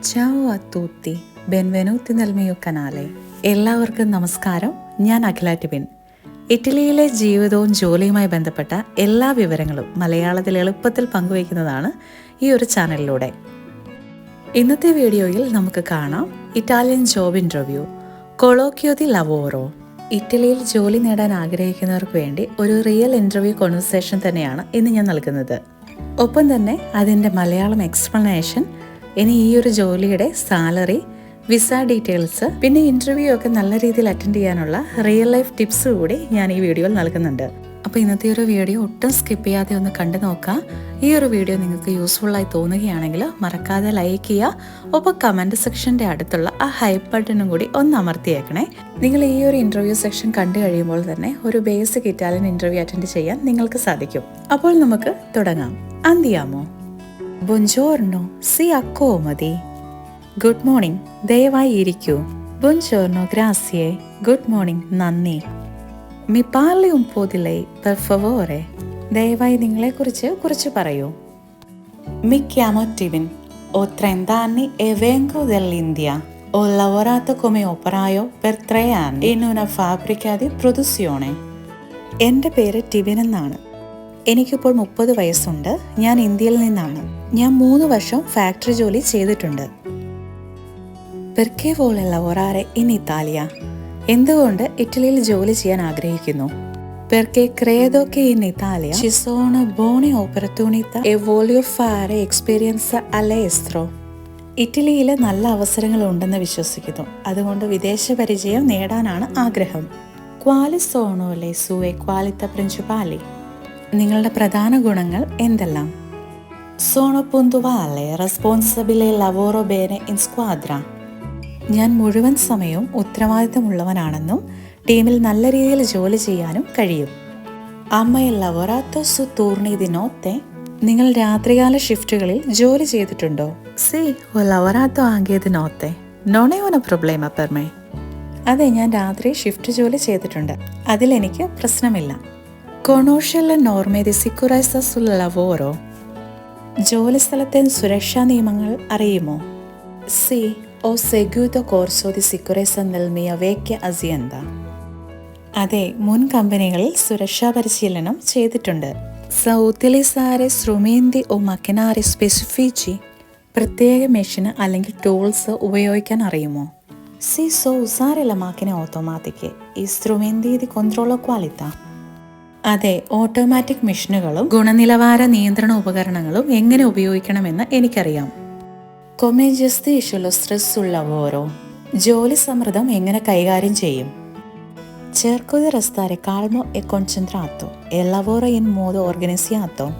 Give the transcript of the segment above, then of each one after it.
Ciao അത്തൂത്തി ബെൻവെനൂത്തി നൽമിയോ Canale. എല്ലാവർക്കും നമസ്കാരം. ഞാൻ അഖില ടിബിൻ. ഇറ്റലിയിലെ ജീവിതവും ജോലിയുമായി ബന്ധപ്പെട്ട എല്ലാ വിവരങ്ങളും മലയാളത്തിൽ എളുപ്പത്തിൽ പങ്കുവയ്ക്കുന്നതാണ് ഈ ഒരു ചാനലിലൂടെ. ഇന്നത്തെ വീഡിയോയിൽ നമുക്ക് കാണാം ഇറ്റാലിയൻ ജോബ് ഇന്റർവ്യൂ. കൊളോക്കിയോ ദി ലവോറോ ഇറ്റലിയിൽ ജോലി നേടാൻ ആഗ്രഹിക്കുന്നവർക്ക് വേണ്ടി ഒരു റിയൽ ഇന്റർവ്യൂ കോൺവെർസേഷൻ തന്നെയാണ് ഇന്ന് ഞാൻ നൽകുന്നത്. ഒപ്പം തന്നെ അതിന്റെ മലയാളം എക്സ്പ്ലനേഷൻ ഇനി ഈ ഒരു ജോലിയുടെ സാലറി വിസ ഡീറ്റെയിൽസ് പിന്നെ ഇന്റർവ്യൂ ഒക്കെ നല്ല രീതിയിൽ അറ്റൻഡ് ചെയ്യാനുള്ള റിയൽ ലൈഫ് ടിപ്സ് കൂടി ഞാൻ ഈ വീഡിയോയിൽ നൽകുന്നുണ്ട്. അപ്പോൾ ഇന്നത്തെ ഒരു വീഡിയോ ഒട്ടും സ്കിപ്പ് ചെയ്യാതെ ഒന്ന് കണ്ടു നോക്കാം ഈ ഒരു വീഡിയോ നിങ്ങൾക്ക് യൂസ്ഫുൾ ആയി തോന്നുകയാണെങ്കിൽ മറക്കാതെ ലൈക്ക് ചെയ്യുക. ഒപ്പം കമന്റ് സെക്ഷന്റെ അടുത്തുള്ള ആ ഹൈപ്പ് ബട്ടണും കൂടി ഒന്ന് അമർത്തിയേക്കണേ. നിങ്ങൾ ഈ ഒരു ഇന്റർവ്യൂ സെക്ഷൻ കണ്ടു കഴിയുമ്പോൾ തന്നെ ഒരു ബേസിക് ഇറ്റാലിയൻ ഇന്റർവ്യൂ അറ്റൻഡ് ചെയ്യാൻ നിങ്ങൾക്ക് സാധിക്കും. അപ്പോൾ നമുക്ക് തുടങ്ങാം. അന്തിയാമോ? ബുഞ്ചോർണോ സി അക്കോ മതി ഗുഡ് മോർണിംഗ് ദയവായി ഇരിക്കൂ. ബുഞ്ചോർണോ ഗ്രാസിയെ ഗുഡ് മോർണിംഗ് നന്ദി. മി Parli un po' di lei per favore. ദയവായി നിങ്ങളെക്കുറിച്ച് കുറിച്ച് പറയൂ. Mi chiamo Tivin, ho 30 anni e vengo dall'India. Ho lavorato come operaio per tre anni produzione. എന്റെ പേര് ടിവിൻ എന്നാണ്. എനിക്കിപ്പോൾ മുപ്പത് വയസ്സുണ്ട്. ഞാൻ ഇന്ത്യയിൽ നിന്നാണ്. ഞാൻ മൂന്ന് വർഷം ഫാക്ടറി ജോലി ചെയ്തിട്ടുണ്ട്. പെർക്കെ വോളെ ലവോറാറെ ഇൻ ഇത്താലിയ. എന്തുകൊണ്ട് ഇറ്റലിയിൽ ജോലി ചെയ്യാൻ ആഗ്രഹിക്കുന്നു? പെർക്കെ ക്രേതോക്കെ che in Italia ci sono buone opportunità e voglio fare esperienza all'estero. ഇറ്റലിയിൽ നല്ല അവസരങ്ങൾ ഉണ്ടെന്ന് വിശ്വസിക്കുന്നു. അതുകൊണ്ട് വിദേശ പരിചയം നേടാനാണ് ആഗ്രഹം. ക്വാലി സോണോ ലെ സുവെ ക്വാലിത്ത പ്രിൻസിപ്പാലി നിങ്ങളുടെ പ്രധാന ഗുണങ്ങൾ എന്തെല്ലാം? സോണോ പുന്തുവാലെ റെസ്പോൺസിബിലെ ലവോറോ ബേനെ ഇൻ സ്ക്വാദ്ര ഞാൻ മുഴുവൻ സമയവും ഉത്തരവാദിത്തമുള്ളവനാണെന്നും ടീമിൽ നല്ല രീതിയിൽ ജോലി ചെയ്യാനും കഴിയും. അമ്മയെ ലവോറാത്തോ സു തൂർണി ദിനോത്തെ നിങ്ങൾ രാത്രികാല ഷിഫ്റ്റുകളിൽ ജോലി ചെയ്തിട്ടുണ്ടോ? സി ഓ ലവറാത്തോ ആകിയ ദിനോത്തെ. നോണേ ഓന പ്രൊബ്ലേമ പെർമേ? അതെ ഞാൻ രാത്രി ഷിഫ്റ്റ് ജോലി ചെയ്തിട്ടുണ്ട്. അതിലെനിക്ക് പ്രശ്നമില്ല. കൊണോഷ്യല്ല നോർമേതി സിക്കുറൈസ സുൽ ലവോറോ? ജോലി സ്ഥലത്തെ സുരക്ഷാ നിയമങ്ങൾ അറിയുമോ? സി. ഓ സെഗ്യൂതോ കോർസോ ദി സിക്കുറൈസ നൽമിയ വേക്യ അസിയന്ത അതെ മുൻ കമ്പനികളിൽ സുരക്ഷാ പരിശീലനം ചെയ്തിട്ടുണ്ട്. സൗത്തിലിസാരെ ഉത്തിലിസാരെ ഓ മക്കിനാരെ സ്പെസിഫിച്ചി പ്രത്യേക മെഷീന് അല്ലെങ്കിൽ ടൂൾസ് ഉപയോഗിക്കാൻ അറിയുമോ? സി. സോ ഉസാരെ മാക്കിനെ automatiche ഈ strumenti di controllo qualità. അതെ ഓട്ടോമാറ്റിക് മെഷീനുകളും ഗുണനിലവാര നിയന്ത്രണ ഉപകരണങ്ങളും എങ്ങനെ ഉപയോഗിക്കണമെന്ന് എനിക്കറിയാം. കൊമെ gestisce സ്ട്രെസ് ഉള്ള ഓരോ ജോലി സമ്മർദ്ദം എങ്ങനെ കൈകാര്യം ചെയ്യും? Cerco റസ്താരെ കാൾമോ concentrato e lavoro in modo organizzato.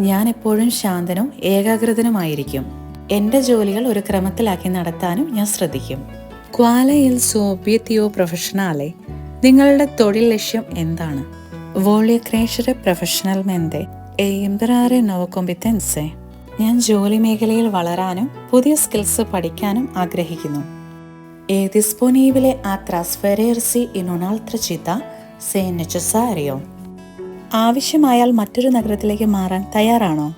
ഞാൻ എപ്പോഴും ശാന്തനും ഏകാഗ്രതനുമായിരിക്കും. എന്റെ ജോലികൾ ഒരു ക്രമത്തിലാക്കി നടത്താനും ഞാൻ ശ്രദ്ധിക്കും. ക്വാലയിൽ സോബിയത്തിയോ പ്രൊഫഷണാലെ നിങ്ങളുടെ തൊഴിൽ ലക്ഷ്യം എന്താണ്? വോളിയ ക്രേഷറെ പ്രൊഫഷണൽ മെന്തെ എംബ്രാറെ ഇംപറാറെ നവകൊമ്പിറ്റൻസെ ഞാൻ ജോലി മേഖലയിൽ വളരാനും പുതിയ സ്കിൽസ് പഠിക്കാനും ആഗ്രഹിക്കുന്നു E disponibile a trasferirsi in un'altra città se necessario. ആവശ്യമായാൽ മറ്റൊരു നഗരത്തിലേക്ക് മാറാൻ തയ്യാറാണോ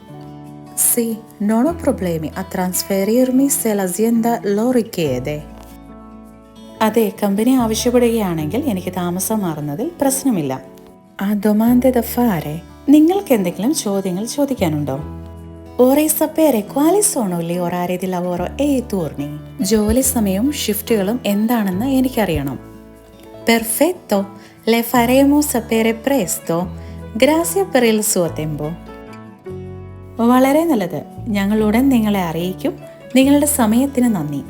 സി നോണോ പ്രോബ്ലേമി a trasferirmi se l'azienda lo richiede. അതെ കമ്പനി ആവശ്യപ്പെടുകയാണെങ്കിൽ എനിക്ക് താമസം മാറുന്നതിൽ പ്രശ്നമില്ല ആ domande da നിങ്ങൾക്ക് എന്തെങ്കിലും ചോദ്യങ്ങൾ ചോദിക്കാനുണ്ടോ? Vorrei സപ്പേറെ gli orari di lavoro e i turni. ജോലി സമയവും ഷിഫ്റ്റുകളും എന്താണെന്ന് എനിക്കറിയണം. പെർഫെക്റ്റോ ലെ ഫരേമോ സപ്പേറെ പ്രേസ്തോ ഗ്രാസ്യ suo tempo. വളരെ നല്ലത്. ഞങ്ങൾ ഉടൻ നിങ്ങളെ അറിയിക്കും. നിങ്ങളുടെ സമയത്തിന് നന്ദി.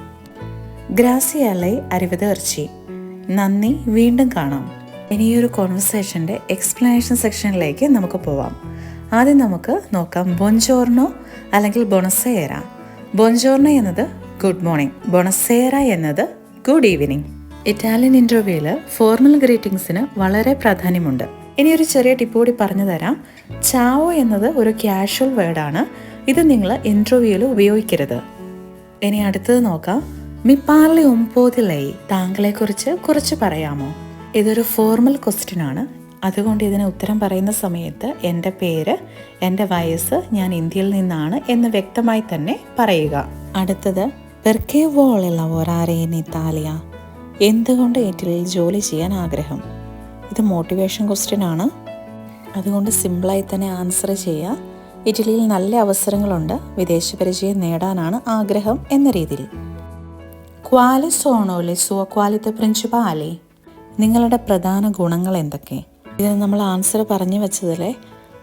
ഗ്രാസിയല്ലേ അരിവതേർച്ചി നന്ദി വീണ്ടും കാണാം. ഇനി ഈ ഒരു കോൺവെർസേഷന്റെ എക്സ്പ്ലനേഷൻ സെക്ഷനിലേക്ക് നമുക്ക് പോവാം. ആദ്യം നമുക്ക് നോക്കാം ബൊഞ്ചോർണോ അല്ലെങ്കിൽ ബൊണസേര? ബൊഞ്ചോർണോ എന്നത് ഗുഡ് മോർണിംഗ് ബൊണസേര എന്നത് ഗുഡ് ഈവനിങ് ഇറ്റാലിയൻ ഇന്റർവ്യൂവിൽ ഫോർമൽ ഗ്രീറ്റിംഗ്സിന് വളരെ പ്രാധാന്യമുണ്ട്. ഇനി ഒരു ചെറിയ ടിപ്പ് കൂടി പറഞ്ഞു തരാം. ചാവോ എന്നത് ഒരു ക്യാഷ്വൽ വേർഡാണ് ഇത് നിങ്ങൾ ഇന്റർവ്യൂവിൽ ഉപയോഗിക്കരുത്. ഇനി അടുത്തത് നോക്കാം. മിപ്പാർലി ഒമ്പോതിലൈ താങ്കളെക്കുറിച്ച് കുറച്ച് പറയാമോ? ഇതൊരു ഫോർമൽ ക്വസ്റ്റ്യൻ ആണ്. അതുകൊണ്ട് ഇതിന് ഉത്തരം പറയുന്ന സമയത്ത് എന്റെ പേര് എന്റെ വയസ്സ് ഞാൻ ഇന്ത്യയിൽ നിന്നാണ് എന്ന് വ്യക്തമായി തന്നെ പറയുക. അടുത്തത് പെർക്കേ വോളെ ലവോറാറെ ഇൻ ഇത്താലിയ എന്തുകൊണ്ട് ഇറ്റലിയിൽ ജോലി ചെയ്യാൻ ആഗ്രഹം? ഇത് മോട്ടിവേഷൻ ക്വസ്റ്റ്യൻ ആണ്. അതുകൊണ്ട് സിമ്പിളായി തന്നെ ആൻസർ ചെയ്യുക ഇറ്റലിയിൽ നല്ല അവസരങ്ങളുണ്ട്. വിദേശ പരിചയം നേടാനാണ് ആഗ്രഹം എന്ന രീതിയിൽ. ക്വാലി സോണോലെ സുവ ക്വാലിത്തെ പ്രിൻസിപ്പാലെ നിങ്ങളുടെ പ്രധാന ഗുണങ്ങൾ എന്തൊക്കെ? ഇതിന് നമ്മൾ ആൻസർ പറഞ്ഞു വെച്ചതിലെ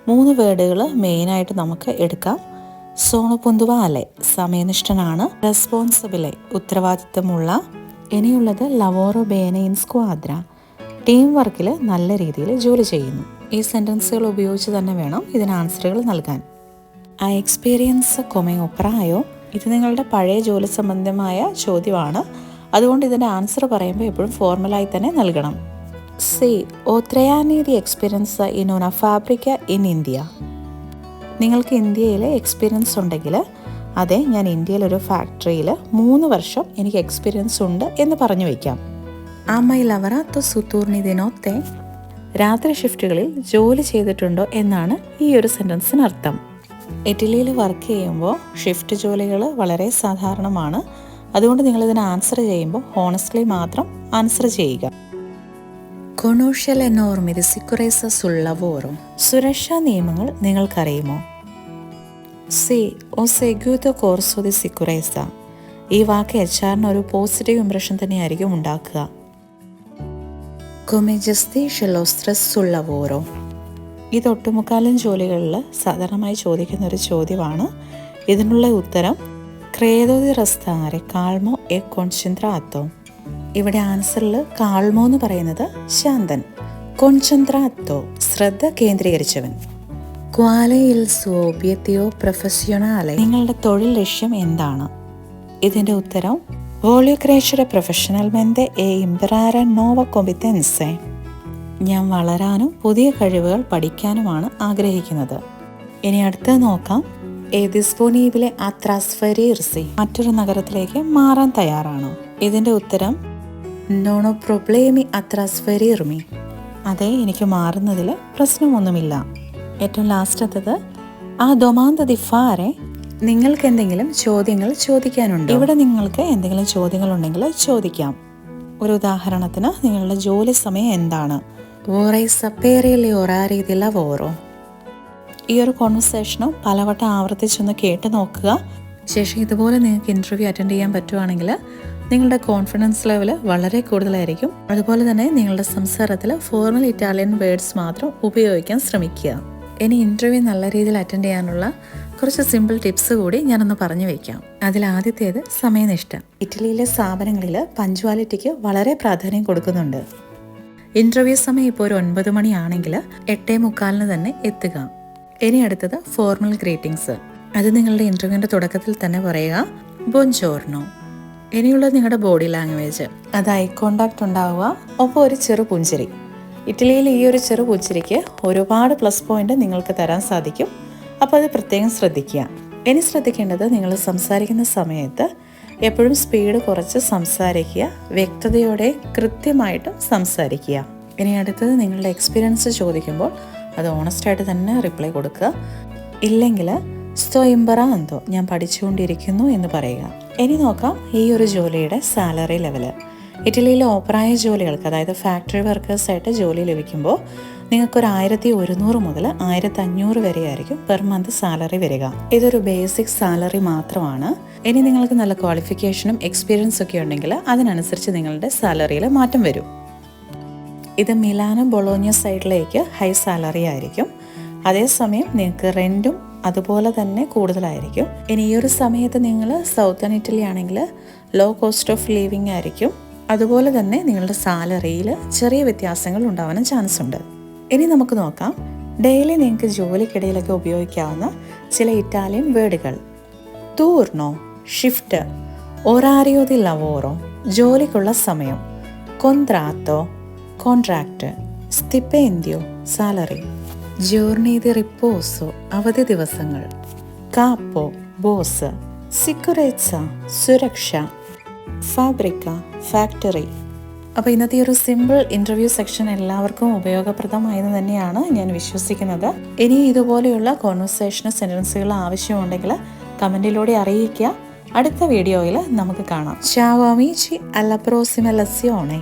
മൂന്ന് വേർഡുകൾ മെയിനായിട്ട് നമുക്ക് എടുക്കാം. സോണു അല്ലെ? സമയനിഷ്ഠനാണ്. റെസ്പോൺസിബിളെ ഉത്തരവാദിത്തമുള്ള. ഇനിയുള്ളത് ലവോറോ ബേനയിൻ സ്ക്വാദ്ര ടീം വർക്കിൽ നല്ല രീതിയിൽ ജോലി ചെയ്യുന്നു. ഈ സെന്റൻസുകൾ ഉപയോഗിച്ച് തന്നെ വേണം ഇതിന് ആൻസറുകൾ നൽകാൻ. ആ എക്സ്പീരിയൻസ് കൊമേ ഒപ്പറായോ ഇത് നിങ്ങളുടെ പഴയ ജോലി സംബന്ധമായ ചോദ്യമാണ്. അതുകൊണ്ട് ഇതിന്റെ ആൻസർ പറയുമ്പോൾ എപ്പോഴും ഫോർമലായി തന്നെ നൽകണം. സി ഓത്രയാനീതി എക്സ്പീരിയൻസ് ഇൻ una ഫാബ്രിക്ക ഇൻ ഇന്ത്യ നിങ്ങൾക്ക് ഇന്ത്യയിലെ എക്സ്പീരിയൻസ് ഉണ്ടെങ്കിൽ അതെ ഞാൻ ഇന്ത്യയിലൊരു ഫാക്ടറിയിൽ മൂന്ന് വർഷം എനിക്ക് എക്സ്പീരിയൻസ് ഉണ്ട് എന്ന് പറഞ്ഞു വയ്ക്കാം. അമ്മയിൽ ലവറാത്ത സുത്തൂർണി ദിനോത്തെ രാത്രി ഷിഫ്റ്റുകളിൽ ജോലി ചെയ്തിട്ടുണ്ടോ എന്നാണ് ഈ ഒരു സെന്റൻസിനർത്ഥം ഇറ്റലിയിൽ വർക്ക് ചെയ്യുമ്പോൾ ഷിഫ്റ്റ് ജോലികൾ വളരെ സാധാരണമാണ്. അതുകൊണ്ട് നിങ്ങൾ ഇതിന് ആൻസർ ചെയ്യുമ്പോൾ ഹോണസ്റ്റ്ലി മാത്രം ആൻസർ ചെയ്യുക കൊണോഷ്യൽ sicurezza sul lavoro. സുരക്ഷാ നിയമങ്ങൾ നിങ്ങൾക്കറിയുമോ സി ഓ സെഗ്യൂട്ടോ കോർസോ ദി സിക്കുറേസ ഈ വാക്ക് എച്ച് ആറിന് ഒരു പോസിറ്റീവ് ഇംപ്രഷൻ തന്നെയായിരിക്കും ഉണ്ടാക്കുക lo stress sul lavoro? ഇത് ഒട്ടുമുക്കാലും ജോലികളിൽ സാധാരണമായി ചോദിക്കുന്ന ഒരു ചോദ്യമാണ് ഇതിനുള്ള ഉത്തരം ക്രേതോ ദി റസ്താരെ കാൾമോ എ കോൺചെൻട്രാത്തോ ഇവിടെ ആൻസറിൽ കാൾമോ എന്ന് പറയുന്നത് ശാന്തൻ. കോൺചെൻട്രാത്തോ ശ്രദ്ധ കേന്ദ്രീകരിച്ചവൻ. ക്വാലയിൽ സോബിയത്തിയോ പ്രൊഫഷണാലെ? നിങ്ങളുടെ തൊഴിൽ ലക്ഷ്യം എന്താണ്? ഇതിന്റെ ഉത്തരം വോളിയോ ക്രേഷറെ പ്രൊഫഷണൽമെന്റ് എ ഇംബ്രാര നോവ കൊമ്പിറ്റൻസെ ഞാൻ വളരാനും പുതിയ കഴിവുകൾ പഠിക്കാനുമാണ് ആഗ്രഹിക്കുന്നത്. ഇനി അടുത്തത് നോക്കാം. എ ഡിസ്പോണീബിലെ അത്രാസ്ഫരീർസി മറ്റൊരു നഗരത്തിലേക്ക് മാറാൻ തയ്യാറാണോ? ഇതിന്റെ ഉത്തരം നോണോ പ്രൊബ്ലേമി അത്രാസ്ഫരീർമി അതെ എനിക്ക് മാറുന്നതിൽ പ്രശ്നമൊന്നുമില്ല. ഏറ്റവും ലാസ്റ്റത്തത് ആ ദൊമാന്ത ദിഫാരെ നിങ്ങൾക്ക് എന്തെങ്കിലും ചോദ്യങ്ങൾ ചോദിക്കാനുണ്ട്? ഇവിടെ നിങ്ങൾക്ക് എന്തെങ്കിലും ചോദ്യങ്ങൾ ഉണ്ടെങ്കിൽ ചോദിക്കാം. ഒരു ഉദാഹരണത്തിന് നിങ്ങളുടെ ജോലി സമയം എന്താണ്? ഓറൈ le orari di lavoro. ഈ ഒരു കോൺവെർസേഷനും പലവട്ടം ആവർത്തിച്ചൊന്ന് കേട്ട് നോക്കുക. ശേഷം ഇതുപോലെ നിങ്ങൾക്ക് ഇന്റർവ്യൂ അറ്റൻഡ് ചെയ്യാൻ പറ്റുവാണെങ്കിൽ നിങ്ങളുടെ കോൺഫിഡൻസ് ലെവൽ വളരെ കൂടുതലായിരിക്കും. അതുപോലെ തന്നെ നിങ്ങളുടെ സംസാരത്തിൽ ഫോർമൽ ഇറ്റാലിയൻ വേർഡ്സ് മാത്രം ഉപയോഗിക്കാൻ ശ്രമിക്കുക. ഇനി ഇന്റർവ്യൂ നല്ല രീതിയിൽ അറ്റൻഡ് ചെയ്യാനുള്ള കുറച്ച് സിമ്പിൾ ടിപ്സ് കൂടി ഞാനൊന്ന് പറഞ്ഞു വയ്ക്കാം അതിൽ ആദ്യത്തേത് സമയനിഷ്ഠ. ഇറ്റലിയിലെ സ്ഥാപനങ്ങളിൽ പഞ്ച്വാലിറ്റിക്ക് വളരെ പ്രാധാന്യം കൊടുക്കുന്നുണ്ട്. ഇന്റർവ്യൂ സമയം ഇപ്പോൾ ഒരു ഒൻപത് മണിയാണെങ്കിൽ എട്ടേ മുക്കാലിന് തന്നെ എത്തുക. ഇനി അടുത്തത് ഫോർമൽ ഗ്രീറ്റിംഗ്സ് അത് നിങ്ങളുടെ ഇന്റർവ്യൂവിന്റെ തുടക്കത്തിൽ തന്നെ പറയുക ബൊഞ്ചോർണോ ഇനിയുള്ളത് നിങ്ങളുടെ ബോഡി ലാംഗ്വേജ് അത് ഐ കോണ്ടാക്ട് ഉണ്ടാവുക ഒപ്പം ഒരു ചെറു പുഞ്ചിരി. ഇറ്റലിയിൽ ഈ ഒരു ചെറു പുഞ്ചിരിക്ക് ഒരുപാട് പ്ലസ് പോയിന്റ് നിങ്ങൾക്ക് തരാൻ സാധിക്കും. അപ്പോൾ അത് പ്രത്യേകം ശ്രദ്ധിക്കുക. ഇനി ശ്രദ്ധിക്കേണ്ടത് നിങ്ങൾ സംസാരിക്കുന്ന സമയത്ത് എപ്പോഴും സ്പീഡ് കുറച്ച് സംസാരിക്കുക വ്യക്തതയോടെ കൃത്യമായിട്ടും സംസാരിക്കുക. ഇനി അടുത്തത് നിങ്ങളുടെ എക്സ്പീരിയൻസ് ചോദിക്കുമ്പോൾ അത് ഓണസ്റ്റായിട്ട് തന്നെ റിപ്ലൈ കൊടുക്കുക. ഇല്ലെങ്കിൽ സ്തോ എന്തോ ഞാൻ പഠിച്ചുകൊണ്ടിരിക്കുന്നു എന്ന് പറയുക. ഇനി നോക്കാം ഈ ഒരു ജോലിയുടെ സാലറി ലെവൽ ഇറ്റലിയിലെ ഓപ്പറായ ജോലികൾക്ക് അതായത് ഫാക്ടറി വർക്കേഴ്സായിട്ട് ജോലി ലഭിക്കുമ്പോൾ നിങ്ങൾക്കൊരു ആയിരത്തി ഒരുന്നൂറ് മുതൽ ആയിരത്തി അഞ്ഞൂറ് വരെ ആയിരിക്കും പെർ മന്ത് സാലറി വരിക. ഇതൊരു ബേസിക് സാലറി മാത്രമാണ്. ഇനി നിങ്ങൾക്ക് നല്ല ക്വാളിഫിക്കേഷനും എക്സ്പീരിയൻസ് ഒക്കെ ഉണ്ടെങ്കിൽ അതിനനുസരിച്ച് നിങ്ങളുടെ സാലറിയിൽ മാറ്റം വരും. ഇത് മിലാനും ബൊളോഞ്ഞ സൈഡിലേക്ക് ഹൈ സാലറി ആയിരിക്കും. അതേസമയം നിങ്ങൾക്ക് റെന്റും അതുപോലെ തന്നെ കൂടുതലായിരിക്കും. ഇനി ഈ ഒരു സമയത്ത് നിങ്ങൾ സൗത്തേൺ ഇറ്റലി ആണെങ്കിൽ ലോ കോസ്റ്റ് ഓഫ് ലിവിങ് ആയിരിക്കും. അതുപോലെ തന്നെ നിങ്ങളുടെ സാലറിയിൽ ചെറിയ വ്യത്യാസങ്ങൾ ഉണ്ടാവാനും ചാൻസ് ഉണ്ട്. ഇനി നമുക്ക് നോക്കാം. ഡെയിലി നിങ്ങൾക്ക് ജോലിക്കിടയിലൊക്കെ ഉപയോഗിക്കാവുന്ന ചില ഇറ്റാലിയൻ വേർഡുകൾ. തൂർണോ ഷിഫ്റ്റ് ഒറാരിയോ ലവോറോ ജോലിക്കുള്ള സമയം കൊന്ത്രാത്തോ കോൺട്രാക്റ്റ് സ്തിപ്പേന്ത്യോ സാലറി ജോർണി ദി റിപ്പോസോ അവധി ദിവസങ്ങൾ. കാപ്പോ ബോസ് സിക്കുറേച്ച സുരക്ഷ. ഫാബ്രിക്ക ഫാക്ടറി അപ്പോൾ ഇന്നത്തെ ഒരു സിമ്പിൾ ഇന്റർവ്യൂ സെക്ഷൻ എല്ലാവർക്കും ഉപയോഗപ്രദമായെന്ന് തന്നെയാണ് ഞാൻ വിശ്വസിക്കുന്നത്. ഇനി ഇതുപോലെയുള്ള കോൺവെർസേഷൻ സെന്റൻസുകൾ ആവശ്യമുണ്ടെങ്കിൽ കമന്റിലൂടെ അറിയിക്കുക. അടുത്ത വീഡിയോയിൽ നമുക്ക് കാണാം. ഷാവാമീച്ചി അമീച്ചി അല്ല പ്രോസിമ ലസ്യോണേ